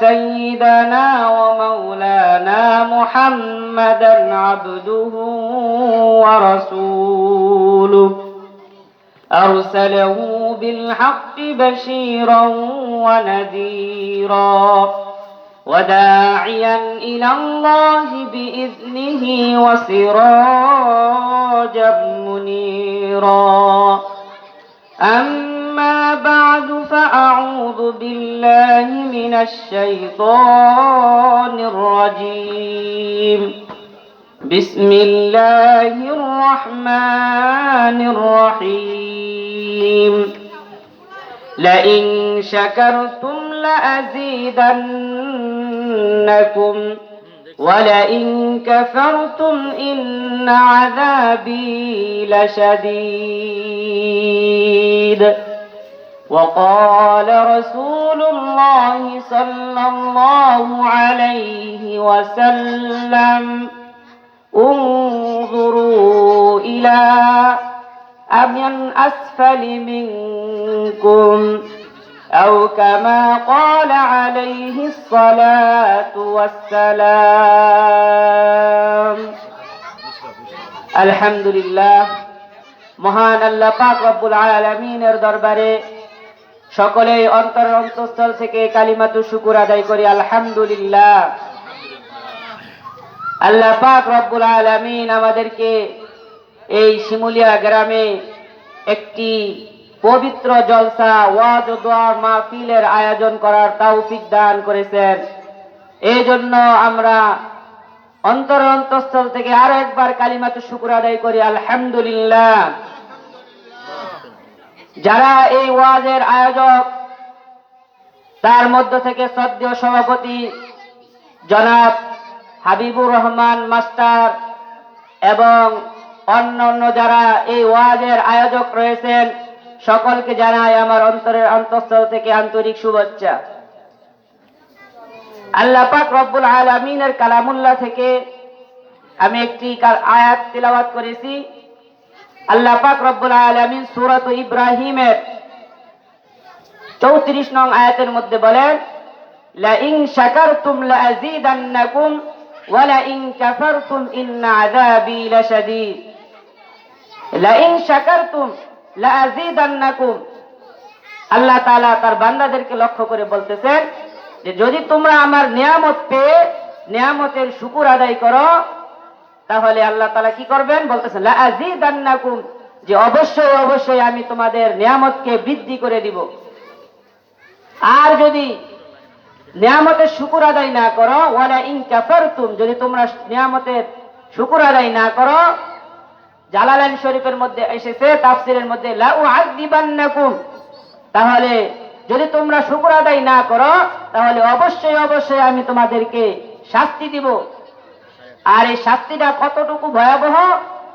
سيدنا ومولانا محمدا عبده ورسوله. أرسله بالحق بشيرا ونذيرا. وداعيا إلى الله بإذنه وسراجا منيرا. أما بعد فأعوذ بالله من الشيطان الرجيم. بسم الله الرحمن الرحيم. لئن شكرتم لأزيدنكم ولئن كفرتم إن عذابي لشديد. وقال رسول الله صلى الله عليه وسلم انظروا إلى أمن أسفل منكم أو كما قال عليه الصلاة والسلام الحمد لله মহান আল্লাহ পাক রব্বুল আলামিনের দরবারে সকলেই অন্তর অন্তঃস্থল থেকে কালিমাতু শুকুর আদায় করি, আলহামদুলিল্লাহ। আল্লাহ পাক রব্বুল আলামিন আমাদেরকে এই শিমুলিয়া গ্রামে একটি পবিত্র জলসা ওয়াজ ও দোয়া মাহফিলের আয়োজন করার তৌফিক দান করেছেন। এই জন্য আমরা অন্তর অন্তঃস্থল থেকে আরও একবার কালিমাতু শুকুর আদায় করি, আলহামদুলিল্লাহ। যারা এই ওয়াজের আয়োজক, তার মধ্য থেকে সদ্য সভাপতি জনাব হাবিবুর রহমান মাস্টার এবং অন্য অন্য যারা এই ওয়াজের আয়োজক রয়েছেন, সকলকে জানাই আমার অন্তরের অন্তঃস্থল থেকে আন্তরিক শুভেচ্ছা। আল্লাহ পাক রব্বুল আলমিনের কালামুল্লাহ থেকে আমি একটি আয়াত তিলাওয়াত করেছি। আল্লাহ পাক রব্বুল আলমিন সুরত ইব্রাহিমের চৌত্রিশ নং আয়াতের মধ্যে বলেন লাইং শাকারতুম লাজিদান্নাকুম ওয়া লাইং কাফারতুম ইন্না আযাবি লাশাদীদ। লাইং শাকারতুম লাজিদান্নাকুম। আল্লাহ তাআলা তার বান্দাদেরকে লক্ষ্য করে বলতেছেন যে, যদি তোমরা আমার নিয়ামত পেয়ে নিয়ামতের শুকর আদায় করো তাহলে আল্লাহ তালা কি করবেন? বলতেছেন যে অবশ্যই অবশ্যই আমি তোমাদের নিয়ামতকে বৃদ্ধি করে দিব। আর যদি নিয়ামতের শুকুর আদায় না করো, ওয়ালা ইন কাফারতুম, যদি তোমরা নিয়ামতের শুকুর আদায় না করো, জালালাইন শরীফের মধ্যে এসেছে, তাফসিরের মধ্যে, লা উআযিবান্নাকুম, তাহলে যদি তোমরা শুকুর আদায় না করো, তাহলে অবশ্যই অবশ্যই আমি তোমাদেরকে শাস্তি দিব। আর এই শাস্তিটা কতটুকু ভয়াবহ,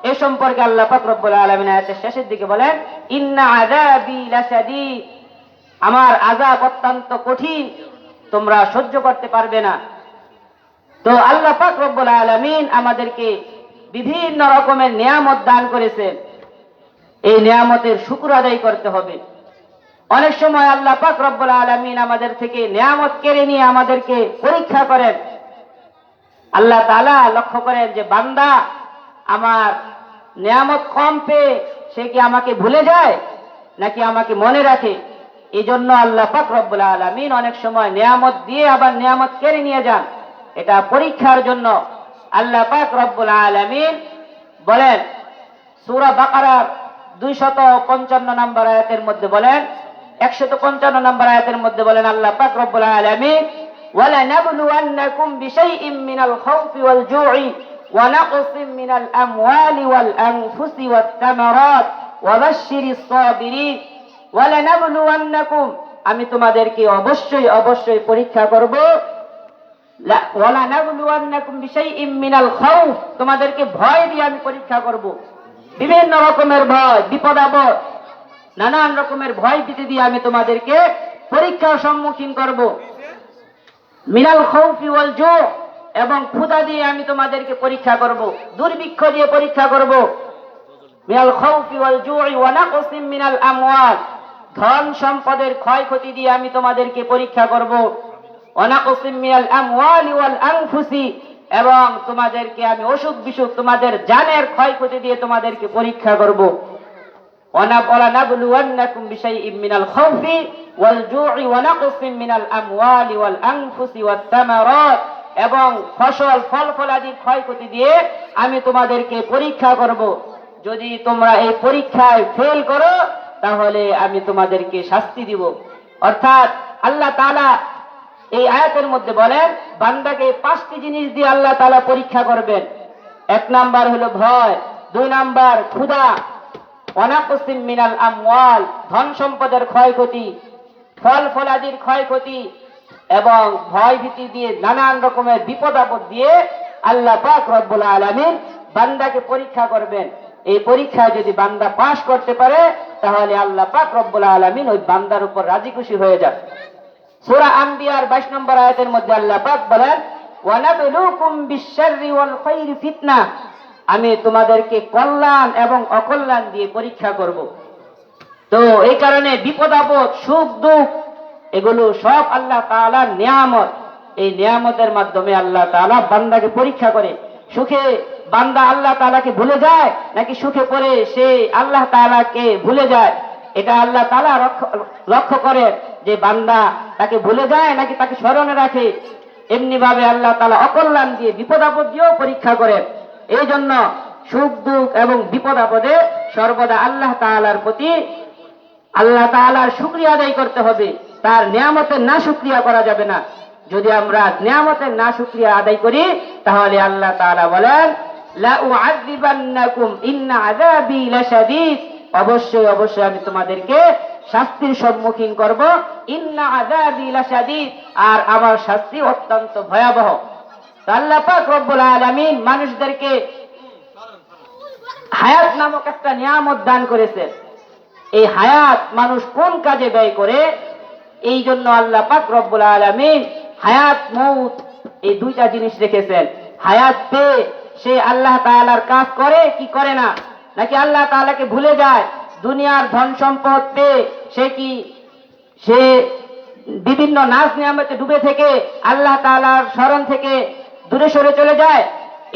এ সম্পর্কে আল্লাহ পাক রব্বুল আলামিন আয়াতের শেষের দিকে বলেন, ইন্না লাশাদীদ। আমার আযাব অত্যন্ত কঠিন, তোমরা সহ্য করতে পারবে না। তো আল্লাহ পাক রব্বুল আলামিন আমাদেরকে বিভিন্ন রকমের নিয়ামত দান করেছেন। এই নিয়ামতের শুকুর আদায় করতে হবে। অনেক সময় আল্লাহ পাক রব্বুল আলামিন আমাদের থেকে নিয়ামত কেড়ে নিয়ে আমাদেরকে পরীক্ষা করেন। আল্লাহ তাআলা লক্ষ্য করেন যে বান্দা আমার নিয়ামত কম পেয়ে সে কি আমাকে ভুলে যায় নাকি আমাকে মনে রাখে? এই জন্য আল্লাহ পাক আলামিন অনেক সময় নিয়ামত দিয়ে আবার নিয়ামত কেড়ে নিয়ে যান। এটা পরীক্ষার জন্য আল্লাহ পাক রব্বুল আলামিন বলেন, সূরা বাকারার দুইশত পঞ্চান্ন নম্বর আয়াতের মধ্যে বলেন, একশত পঞ্চান্ন নম্বর আয়াতের মধ্যে বলেন, আল্লাহ পাক রব্বুল আলামিন ولنبلونكم بشيء من الخوف والجوع ونقص من الأموال والأنفس والثمرات وبشر الصابرين ولنبلونكم আমি তোমাদেরকে অবশ্যই অবশ্যই পরীক্ষা করব লা- ওয়ালানাবলুওয়ান্নাকুম বিশাইইম মিনাল খাউফ তোমাদেরকে ভয় দিয়ে আমি পরীক্ষা করব বিভিন্ন রকমের ভয় বিপদ আপদ নানান রকমের ভয় ভীতি দিয়ে আমি তোমাদেরকে পরীক্ষার সম্মুখীন করব মিনাল খৌফি ওয়াল জু এবং ক্ষুধা দিয়ে আমি তোমাদেরকে পরীক্ষা করব, দুর্ভিক্ষ দিয়ে পরীক্ষা করব। মিনাল খৌফি ওয়াল জুই ওয়া নাকসিম মিনাল আমওয়াল, ধন সম্পদের ক্ষয়ক্ষতি দিয়ে আমি তোমাদেরকে পরীক্ষা করব। ওয়া নাকসিম মিনাল আমওয়ালি ওয়াল আনফুসি, এবং তোমাদেরকে আমি অসুখ বিসুখ তোমাদের জানের ক্ষয়ক্ষতি দিয়ে তোমাদেরকে পরীক্ষা করব। ولنبلونكم بشيء من الخوف والجوع ونقص من الأموال والأنفس والثمرات এবং ফসল ফল ফলাদির ক্ষয়ক্ষতি দিয়ে আমি তোমাদেরকে পরীক্ষা করব যদি তোমরা এই পরীক্ষায় ফেল করো তাহলে আমি তোমাদেরকে শাস্তি দিব অর্থাৎ আল্লাহ তাআলা এই আয়াতের মধ্যে বলেন বান্দাকে পাঁচটি জিনিস দিয়ে আল্লাহ তাআলা পরীক্ষা করবেন এক নাম্বার হলো ভয় দুই নাম্বার ক্ষুধা অনাকসিম মিনাল আমওয়াল, ধন সম্পদের ক্ষয়ক্ষতি, ফল ফলাদির ক্ষয়ক্ষতি এবং ভয় ভীতি দিয়ে নানান রকমের বিপদ আপদ দিয়ে আল্লাহ পাক রব্বুল আলামিন বান্দাকে পরীক্ষা করবেন। এই পরীক্ষায় যদি বান্দা পাশ করতে পারে, তাহলে আল্লাহ পাক রব্বুল আলামিন ওই বান্দার উপর রাজি খুশি হয়ে যান সূরা আম্বিয়ার 22 নম্বর আয়াতের মধ্যে আল্লাহ পাক বলেন ওয়ানাবলুকুম বিশ-শাররি ওয়াল খাইরি ফিতনা। আমি তোমাদেরকে কল্যাণ এবং অকল্যাণ দিয়ে পরীক্ষা করব। তো এই কারণে বিপদ, আপদ, সুখ, দুঃখ, এগুলো সব আল্লাহ তাআলার নিয়ামত। এই নিয়ামতের মাধ্যমে আল্লাহ তাআলা বান্দাকে পরীক্ষা করে। সুখে বান্দা আল্লাহ তালাকে ভুলে যায়, নাকি সুখে পড়ে সে আল্লাহ তাআলাকে ভুলে যায়? এটা আল্লাহ তালা লক্ষ্য করে যে বান্দা তাকে ভুলে যায়, নাকি তাকে স্মরণে রাখে। এমনি ভাবে আল্লাহ তাআলা অকল্যাণ দিয়ে, বিপদ, আপদ দিয়েও পরীক্ষা করেন। এই জন্য সুখ, দুঃখ এবং বিপদ আপদে সর্বদা আল্লাহ তাআলার প্রতি আল্লাহ তাআলার শুকরিয়া আদায় করতে হবে। তার নিয়ামতের না শুকরিয়া করা যাবে না। যদি আমরা নিয়ামতের না শুকরিয়া আদায় করি, তাহলে আল্লাহ তাআলা বলেন অবশ্যই অবশ্যই আমি তোমাদেরকে শাস্তির সম্মুখীন করব। ইন্না আর আমার শাস্তি অত্যন্ত ভয়াবহ। আলামিন মানুষদেরকে হায়াত নামক একটা নিয়ামত দান করেছে এই হায়াত মানুষ কোন কাজে ব্যয় করে? এই জন্য আল্লাহ পাক রব্বুল আলামিন হায়াত, মৌত এই দুইটা জিনিস রেখেছেন। হায়াত পেয়ে সে আল্লাহ তাআলার কাজ করে কি করে না? নাকি আল্লাহ তাআলাকে ভুলে যায়? দুনিয়ার ধন সম্পদ পেয়ে সে কি সে বিভিন্ন নাচ নিয়ামতে ডুবে থেকে আল্লাহ তাআলার স্মরণ থেকে দূরে সরে চলে যায়।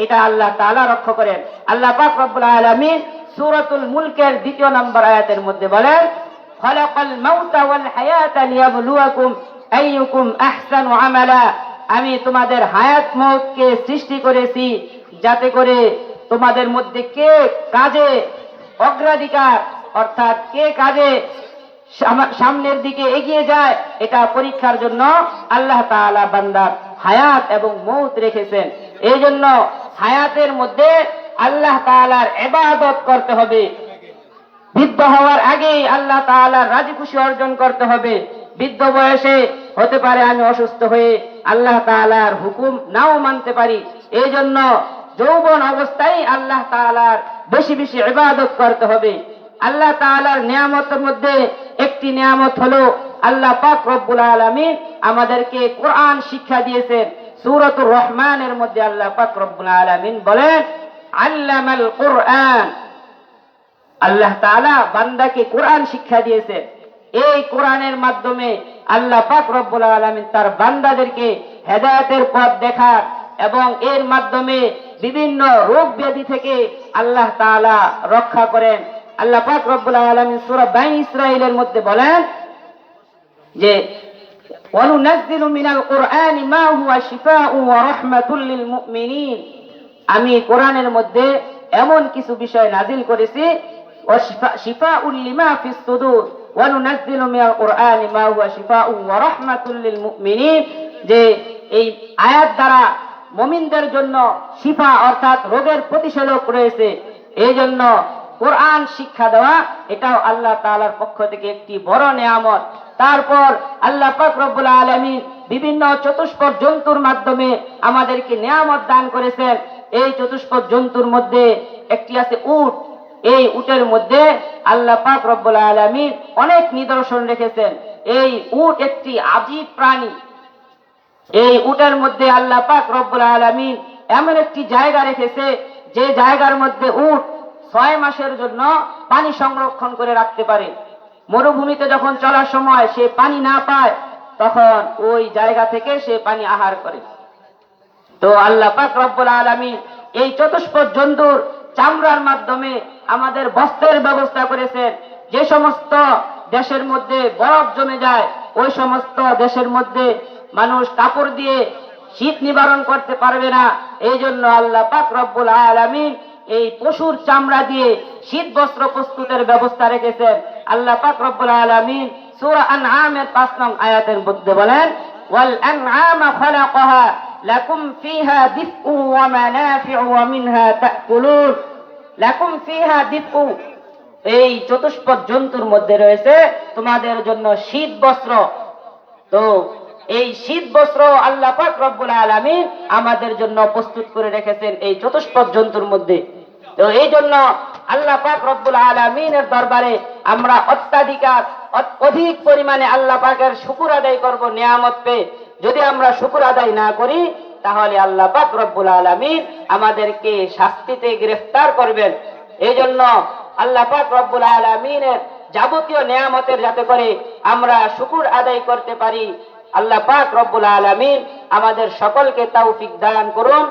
এটা আল্লাহ তাআলা রক্ষা করেন। আল্লাহ পাক রব্বুল আলামিন সুরতুল মুলকের দ্বিতীয় নম্বর আয়াতের মধ্যে বলেন, খলাকাল মাউতা ওয়াল হায়াতা লিয়াবলুয়াকুম আইয়ুকুম আহসানু আমালা। আমি তোমাদের হায়াত মৌতকে সৃষ্টি করেছি যাতে করে তোমাদের মধ্যে কে কাজে অগ্রাধিকার, অর্থাৎ কে কাজে সামনের দিকে এগিয়ে যায়, এটা পরীক্ষার জন্য আল্লাহ তাআলা বান্দার হায়াত এবং মৌত রেখেছেন। এই জন্য হায়াতের মধ্যে আল্লাহ তাআলার এবাদত করতে হবে। বৃদ্ধ হওয়ার আগেই আল্লাহ তাআলার রাজি খুশি অর্জন করতে হবে। বৃদ্ধ বয়সে হতে পারে আমি অসুস্থ হয়ে আল্লাহ তাআলার হুকুম নাও মানতে পারি। এই জন্য যৌবন অবস্থায় আল্লাহ তাআলার বেশি বেশি ইবাদত করতে হবে। আল্লাহ তাআলার নিয়ামতের মধ্যে একটি নিয়ামত হলো, আল্লাহ পাক রব্বুল আলামিন আমাদেরকে কোরআন শিক্ষা দিয়েছেন। সূরাতুর রহমানের মধ্যে আল্লাহ পাক রব্বুল আলামিন বলেন, আল্লামাল কোরআন। আল্লাহ তাআলা বান্দাকে কোরআন শিক্ষা দিয়েছেন। এই কোরআনের মাধ্যমে আল্লাহ পাক রব্বুল আলামিন তার বান্দাদেরকে হেদায়েতের পথ দেখার এবং এর মাধ্যমে বিভিন্ন রোগ ব্যাধি থেকে আল্লাহ তাআলা রক্ষা করেন। আল্লাহ পাক রব্বুল আলমী সুরা বাই ইসরায়েলের মধ্যে বলেন যে وننزل من القرآن ما هو شفاء ورحمة للمؤمنين আমি কোরআনের মধ্যে এমন কিছু বিষয় নাজিল করেছি وشفاء لما في الصدور وننزل من القرآن ما هو شفاء ورحمة للمؤمنين যে, এই আয়াত দ্বারা মুমিনদের জন্য শিফা অর্থাৎ রোগের প্রতিষেধক রয়েছে। এই জন্য কোরআন শিক্ষা দেওয়া, এটাও আল্লাহ তালার পক্ষ থেকে একটি বড় নেয়ামত। তারপর আল্লাহ পাক রব্বুল আলামিন বিভিন্ন চতুষ্পদ জন্তুর মাধ্যমে আমাদেরকে নেয়ামত দান করেছেন। এই চতুষ্পদ জন্তুর মধ্যে একটি আছে উট। এই উটের মধ্যে আল্লাহ পাক রব্বুল আলামিন অনেক নিদর্শন রেখেছেন। এই উট একটি আজীব প্রাণী। এই উটের মধ্যে আল্লাহ পাক রব্বুল আলামিন এমন একটি জায়গা রেখেছে, যে জায়গার মধ্যে উট ছয় মাসের জন্য পানি সংরক্ষণ করে রাখতে পারে। মরুভূমিতে যখন চলার সময় সে পানি না পায়, তখন ওই জায়গা থেকে সে পানি আহার করে। তো আল্লাহ পাক রব্বুল আলামিন এই চতুষ্পদ জন্তুর চামড়ার মাধ্যমে আমাদের বস্ত্রের ব্যবস্থা করেছেন। যে সমস্ত দেশের মধ্যে বরফ জমে যায়, ওই সমস্ত দেশের মধ্যে মানুষ কাপড় দিয়ে শীত নিবারণ করতে পারবে না। এই জন্য আল্লাহ পাক রব্বুল আলামিন এই পশুর চামড়া দিয়ে শীত বস্ত্র প্রস্তুতের ব্যবস্থা রেখেছেন। আল্লাহ পাক রব্বুল আলামিন সূরা আনআমের 5 নং আয়াতের মধ্যে বলেন, ওয়াল আনআমা খালাকাহা লাকুম ফিহা দিফউ ওয়া মানাফিউ ওয়া মিনহা তাকুলুন। লাকুম ফিহা দিফউ, এই চতুষ্পদ জন্তুর মধ্যে রয়েছে তোমাদের জন্য শীত বস্ত্র। তো এই শীত বস্ত্র আল্লাহ পাক রব্বুল আলামিন আমাদের জন্য প্রস্তুত করে রেখেছেন এই চতুষ্পদ জন্তুর মধ্যে। তো এই জন্য আল্লাহ পাক রব্বুল আলামিনের দরবারে আমরা অত্যাধিকার, অত- অধিক পরিমাণে আল্লাহ পাকের শুকুর আদায় করব, নিয়ামত পেয়ে। যদি আমরা শুকুর আদায় না করি, তাহলে আল্লাহ পাক রব্বুল আলামিন আমাদেরকে শাস্তিতে গ্রেফতার করবেন। এই জন্য আল্লাহ পাক রব্বুল আলামিনের যাবতীয় নিয়ামতের যাতে করে আমরা শুকুর আদায় করতে পারি, আল্লাহ পাক রব্বুল আলামিন আমাদের সকলকে তৌফিক দান করুন।